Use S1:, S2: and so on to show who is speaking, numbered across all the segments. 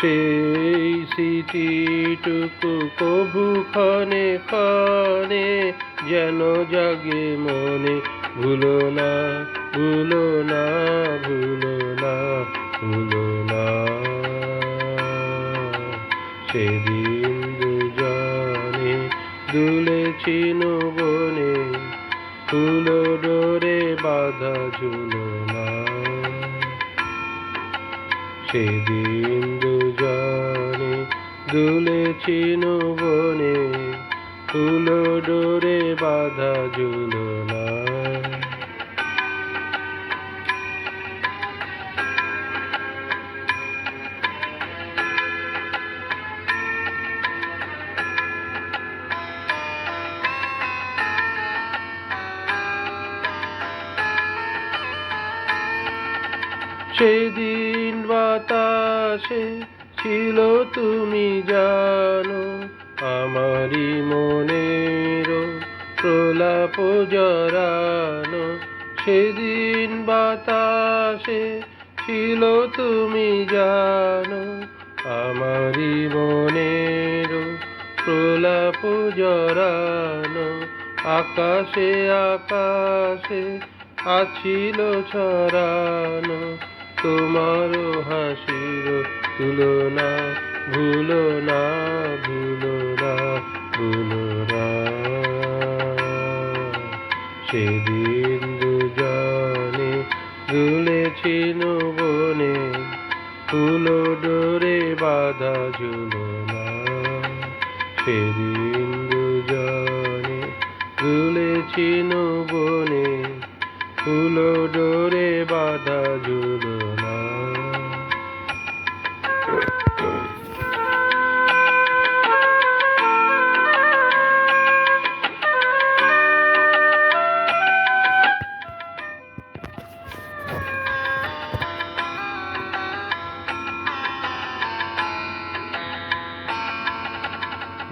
S1: সেই স্মৃতিটুকু কবু ক্ষণে ক্ষণে যেন জাগে মনে, ভুলো না ভুলো না ভুলো না ভুলো না। সেদিন দুজনে দুলেছি বনে, ফুলো ডোরে বাধা ঝুলো না। সেদিন দুজনে দুলেছি বনে ফুলো ডোরে বাঁধা ঝুলনা সেদিন বাতাসে ছিল তুমি জানো, আমারই মনের প্রলাপ জরানো সেদিন বাতাসে ছিল তুমি জানো, আমারই মনের প্রলাপ জরানো আকাশে আকাশে আছিল ছড়ানো। তোমার হাসির তুলনা ভুলো না ভুলো না ভুলো না। সেদিন দুজনে দুলেছি বনে ফুলো ডোরে বাঁধা ঝুলনা সেদিন দুজনে দুলেছি বনে ফুলো ডোরে বাঁধা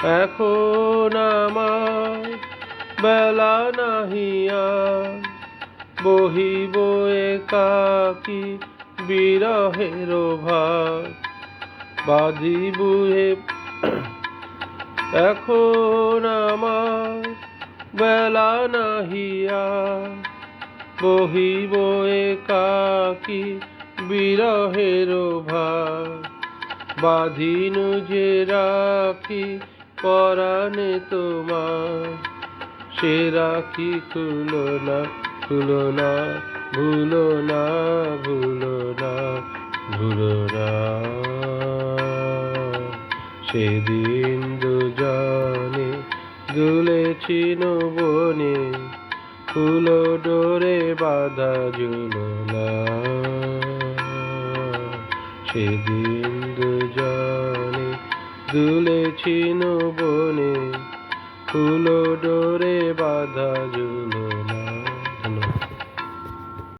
S1: এখন আমার বেলা নাহিয়া বহিব একাকি বিরহের ভাব বাঁধিবুহে এখন আমার বেলা নাহিয়া বহিব একাকি বিরহের ভাব বাঁধিনু যে রাখি পরাণে তোমার সে রাখি খুলো না ভুলো না ভুলো না ভুলো না। সেদিন দুজনে দুলেছি বনে ফুলো ডোরে বাঁধা ঝুলনা সেদিন দুলেছি বনে ফুলো ডোরে বাঁধা ঝুলনা